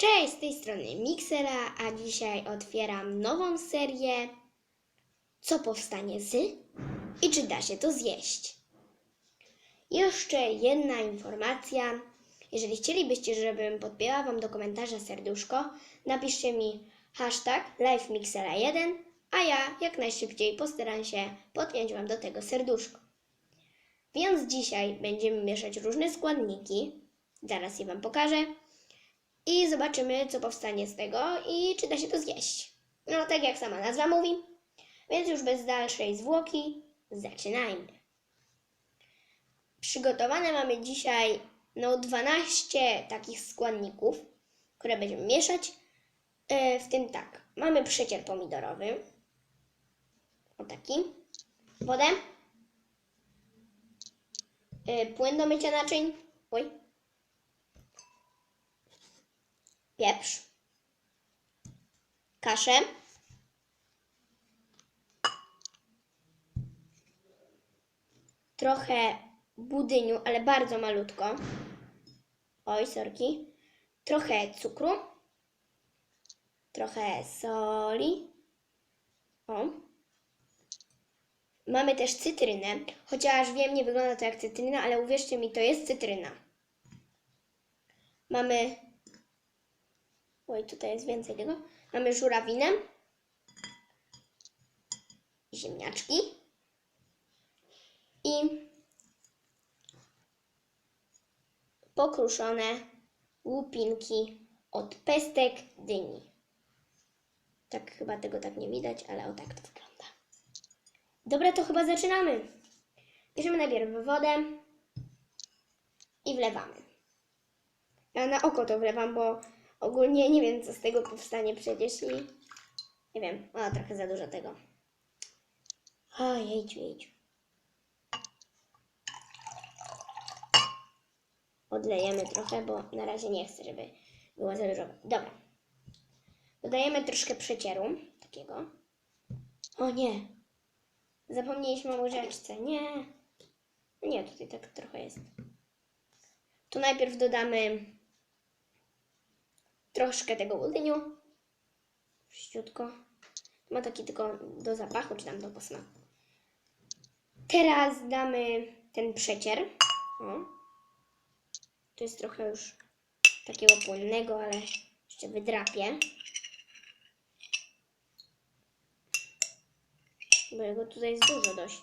Cześć, z tej strony Mixera, a dzisiaj otwieram nową serię Co powstanie z i czy da się to zjeść. Jeszcze jedna informacja. Jeżeli chcielibyście, żebym podbiła Wam do komentarza serduszko, napiszcie mi hashtag LiveMixera1, a ja jak najszybciej postaram się podpiąć Wam do tego serduszko. Więc dzisiaj będziemy mieszać różne składniki. Zaraz je Wam pokażę. I zobaczymy, co powstanie z tego i czy da się to zjeść. No, tak jak sama nazwa mówi. Więc już bez dalszej zwłoki zaczynajmy. Przygotowane mamy dzisiaj no 12 takich składników, które będziemy mieszać. E, W tym tak, mamy przecier pomidorowy. O taki. Wodę. E, Płyn do mycia naczyń. Oj, pieprz, kaszę, trochę budyniu, ale bardzo malutko. Oj, sorki. Trochę cukru, trochę soli. O. Mamy też cytrynę, chociaż wiem, nie wygląda to jak cytryna, ale uwierzcie mi, to jest cytryna. Mamy Oj, tutaj jest więcej tego. Mamy żurawinę, ziemniaczki i pokruszone łupinki od pestek dyni. Tak chyba tego tak nie widać, ale o tak to wygląda. Dobra, to chyba zaczynamy. Bierzemy najpierw wodę i wlewamy. Ja na oko to wlewam, bo ogólnie nie wiem, co z tego powstanie przecież i nie wiem, o, trochę za dużo tego. O, jejciu, jejciu. Odlejemy trochę, bo na razie nie chcę, żeby było za dużo. Dobra. Dodajemy troszkę przecieru, takiego. O nie. Zapomnieliśmy o łyżeczce. Nie. No Nie, tutaj tak trochę jest. Tu najpierw dodamy troszkę tego budyniu. Wszyściutko. Ma taki tylko do zapachu, czy tam do posmaku. Teraz damy ten przecier. O. To jest trochę już takiego płynnego, ale jeszcze wydrapię. Bo jego tutaj jest dużo dość.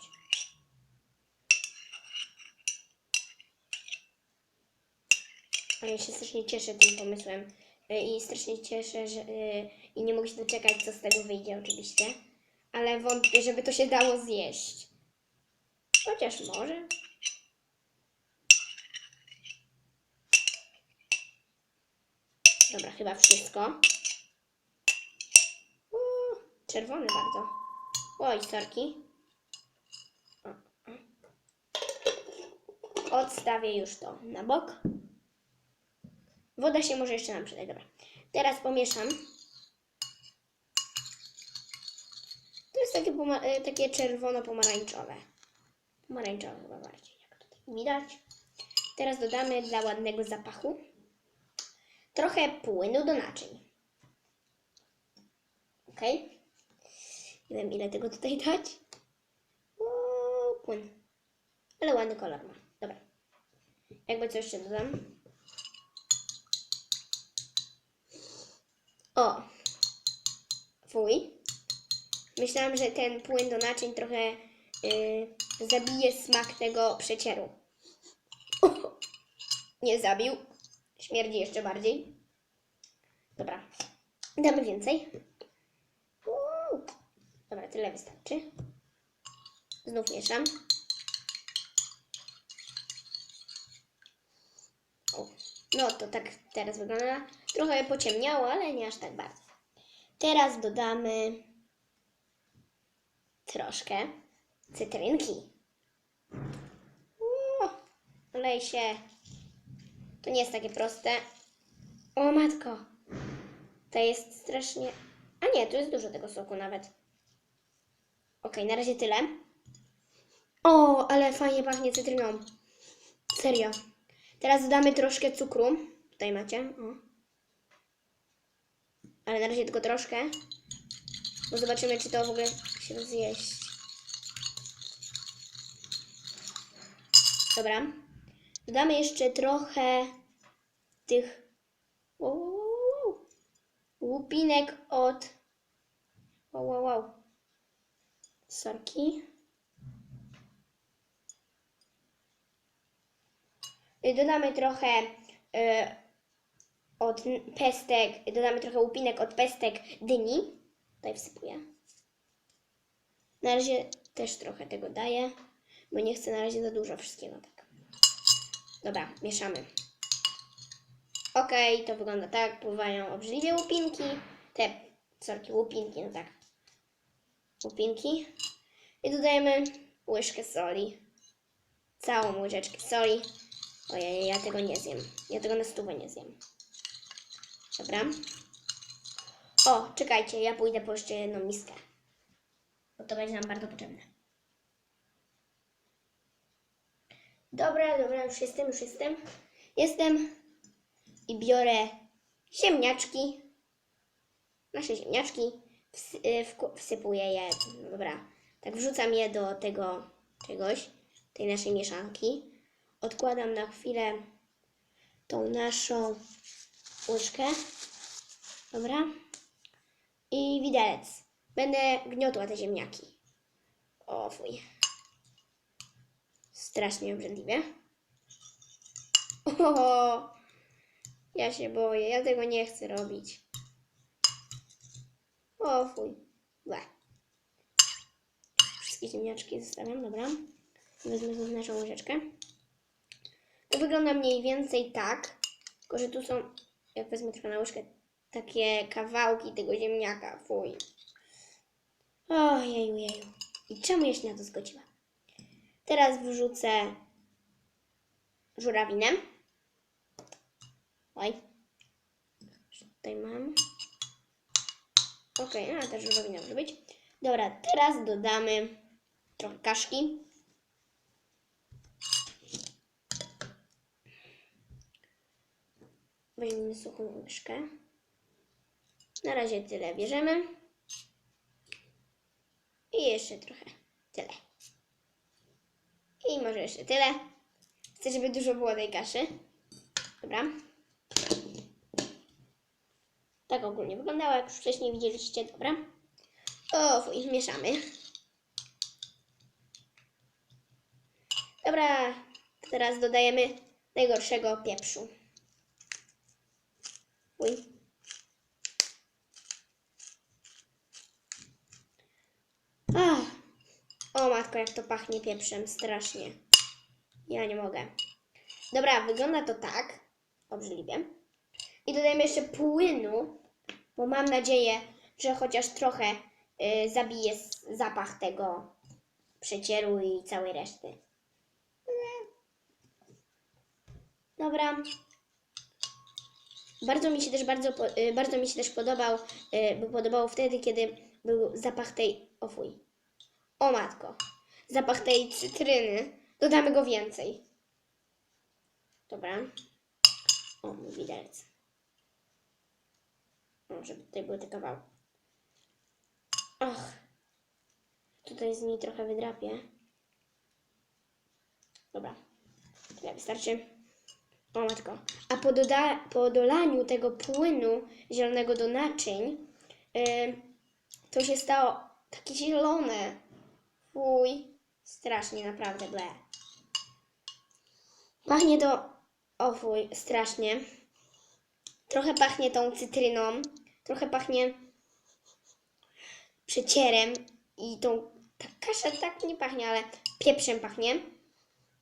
Ale ja się strasznie cieszę tym pomysłem. I strasznie cieszę, że y, i nie mogę się doczekać, co z tego wyjdzie oczywiście. Ale wątpię, żeby to się dało zjeść. Chociaż może. Dobra, chyba wszystko. Uuu, czerwony bardzo. Oj, sorki. O, o. Odstawię już to na bok. Woda się może jeszcze nam przydać. Dobra. Teraz pomieszam. To jest takie, e, takie czerwono-pomarańczowe. Pomarańczowe chyba bardziej, jak tutaj widać. Teraz dodamy dla ładnego zapachu trochę płynu do naczyń. Ok. Nie wiem, ile tego tutaj dać. O, płyn. Ale ładny kolor ma. Dobra. Jakby coś jeszcze dodam. O! Fuj. Myślałam, że ten płyn do naczyń trochę yy, zabije smak tego przecieru. Nie zabił. Śmierdzi jeszcze bardziej. Dobra. Damy więcej. Uuu. Dobra, tyle wystarczy. Znów mieszam. O. No to tak teraz wygląda. Trochę pociemniało, ale nie aż tak bardzo. Teraz dodamy troszkę cytrynki. Lej się. To nie jest takie proste. O matko. To jest strasznie... A nie, tu jest dużo tego soku nawet. Ok, na razie tyle. O, ale fajnie pachnie cytryną. Serio. Teraz dodamy troszkę cukru. Tutaj macie. O. Ale na razie tylko troszkę. Bo zobaczymy, czy to w ogóle się da zjeść. Dobra. Dodamy jeszcze trochę tych wow, wow, wow. łupinek od wow, wow, wow. Sorki. Dodamy trochę y, od pestek, dodamy trochę łupinek od pestek dyni. Tutaj wsypuję. Na razie też trochę tego daję, bo nie chcę na razie za dużo wszystkiego tak. Dobra, mieszamy. Okej, to wygląda tak. Pływają obrzydliwie łupinki. Te sorki, łupinki, no tak. Łupinki. I dodajemy łyżkę soli. Całą łyżeczkę soli. Ojej, ja tego nie zjem. Ja tego na stówę nie zjem. Dobra. O, czekajcie, ja pójdę po jeszcze jedną miskę. Bo to będzie nam bardzo potrzebne. Dobra, dobra, już jestem, już jestem. Jestem i biorę ziemniaczki. Nasze ziemniaczki. Y, wsypuję je. Dobra. Tak wrzucam je do tego czegoś, tej naszej mieszanki. Odkładam na chwilę tą naszą łyżkę. Dobra. I widelec. Będę gniotła te ziemniaki. O fuj. Strasznie obrzydliwie. O, ja się boję. Ja tego nie chcę robić. O fuj. Ble. Wszystkie ziemniaczki zostawiam, dobra. Wezmę naszą łyżeczkę. To wygląda mniej więcej tak, tylko że tu są, jak wezmę trochę na łyżkę, takie kawałki tego ziemniaka. Fuj. O, jeju. I czemu ja się na to zgodziłam? Teraz wrzucę żurawinę. Oj. Tutaj mam. Okej, a też żurawina może być. Dobra, teraz dodamy trochę kaszki. Weźmiemy suchą łyżkę. Na razie tyle bierzemy. I jeszcze trochę. Tyle. I może jeszcze tyle. Chcę, żeby dużo było tej kaszy. Dobra. Tak ogólnie wyglądało, jak już wcześniej widzieliście. Dobra. O, fuj, mieszamy. Dobra, teraz dodajemy najgorszego pieprzu. Uj. Ach. O matko, jak to pachnie pieprzem, strasznie. Ja nie mogę. Dobra, wygląda to tak, obrzydliwie. I dodajemy jeszcze płynu, bo mam nadzieję, że chociaż trochę y, zabije zapach tego przecieru i całej reszty. Dobra. Bardzo mi się też bardzo, y, bardzo mi się też podobał, y, bo podobało wtedy, kiedy był zapach tej, o fuj, o matko, zapach tej cytryny. Dodamy go więcej. Dobra. O, mój widelec. O, żeby tutaj były te kawałki. Och. Tutaj z niej trochę wydrapię. Dobra. Tyle wystarczy. A po, doda- po dolaniu tego płynu zielonego do naczyń, yy, to się stało takie zielone. Fuj. Strasznie, naprawdę, ble. Pachnie to, o fuj, strasznie. Trochę pachnie tą cytryną, trochę pachnie przecierem i tą, ta kasza tak nie pachnie, ale pieprzem pachnie.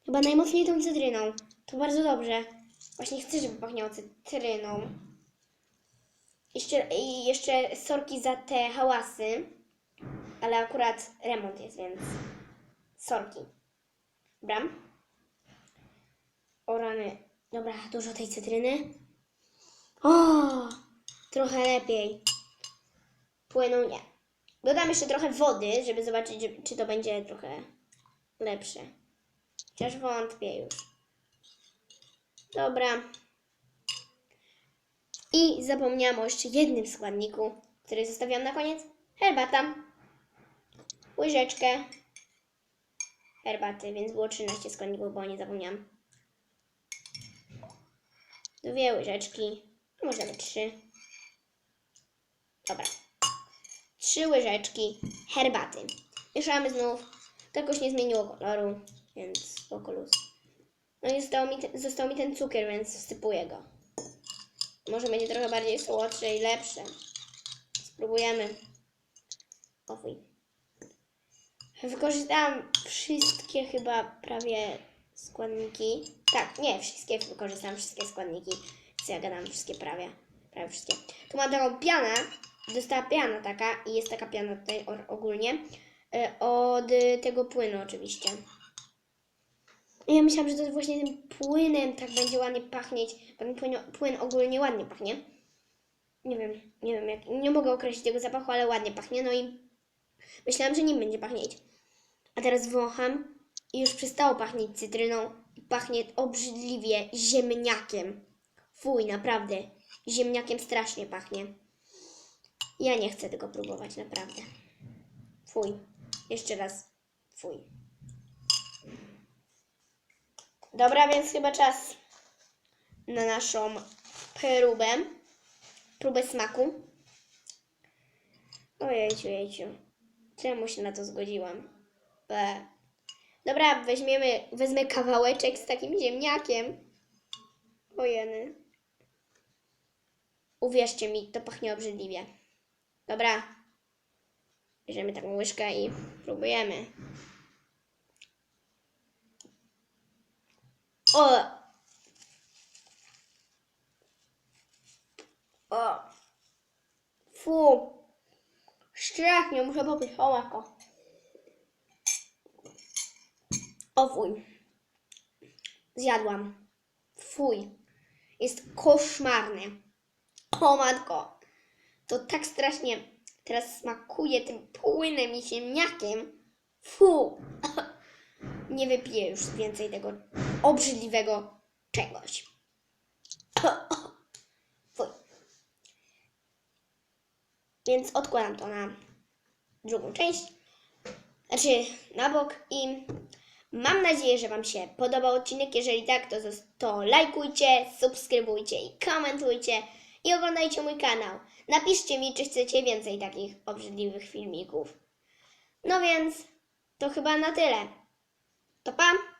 Chyba najmocniej tą cytryną. To bardzo dobrze. Właśnie chcę, żeby pachniało cytryną. Jeszcze, I jeszcze sorki za te hałasy, ale akurat remont jest, więc sorki. Dobra. O rany. Dobra, dużo tej cytryny. O, trochę lepiej. Płynu nie. Dodam jeszcze trochę wody, żeby zobaczyć, czy- czy to będzie trochę lepsze. Chociaż wątpię już. Dobra. I zapomniałam o jeszcze jednym składniku, który zostawiam na koniec. Herbata. Łyżeczkę herbaty, więc było 13 składników, bo nie zapomniałam. Dwie łyżeczki, a może nawet trzy. Dobra. Trzy łyżeczki herbaty. Mieszamy znów. To jakoś nie zmieniło koloru, więc luz. No i został mi, został mi ten cukier, więc wsypuję go. Może będzie trochę bardziej słodsze i lepsze. Spróbujemy. O fuj. Wykorzystałam wszystkie chyba prawie składniki. Tak, nie, wszystkie wykorzystałam wszystkie składniki. Co ja gadam, wszystkie prawie. Prawie wszystkie. Tu mam taką pianę. Dostała piana taka i jest taka piana tutaj ogólnie. y, Od tego płynu oczywiście. Ja myślałam, że to właśnie tym płynem tak będzie ładnie pachnieć. Ten płyn, płyn ogólnie ładnie pachnie. Nie wiem, nie wiem jak. Nie mogę określić tego zapachu, ale ładnie pachnie. No i myślałam, że nim będzie pachnieć. A teraz wącham i już przestało pachnieć cytryną. Pachnie obrzydliwie ziemniakiem. Fuj, naprawdę. Ziemniakiem strasznie pachnie. Ja nie chcę tego próbować, naprawdę. Fuj. Jeszcze raz. Fuj. Dobra, więc chyba czas na naszą próbę. Próbę smaku. Ojejciu, jejciu. Czemu się na to zgodziłam? Dobra, weźmiemy, wezmę kawałeczek z takim ziemniakiem. Ojeny. Uwierzcie mi, to pachnie obrzydliwie. Dobra. Bierzemy taką łyżkę i próbujemy. O! O! Fu! Strasznie, muszę popić. O matko. O fuj. Zjadłam. Fuj. Jest koszmarny. O matko. To tak strasznie teraz smakuje tym płynem i ziemniakiem. Fu. Nie wypiję już więcej tego obrzydliwego czegoś. Fuj. Więc odkładam to na drugą część. Znaczy na bok i mam nadzieję, że Wam się podobał odcinek. Jeżeli tak, to, to lajkujcie, subskrybujcie i komentujcie i oglądajcie mój kanał. Napiszcie mi, czy chcecie więcej takich obrzydliwych filmików. No więc to chyba na tyle. To pa!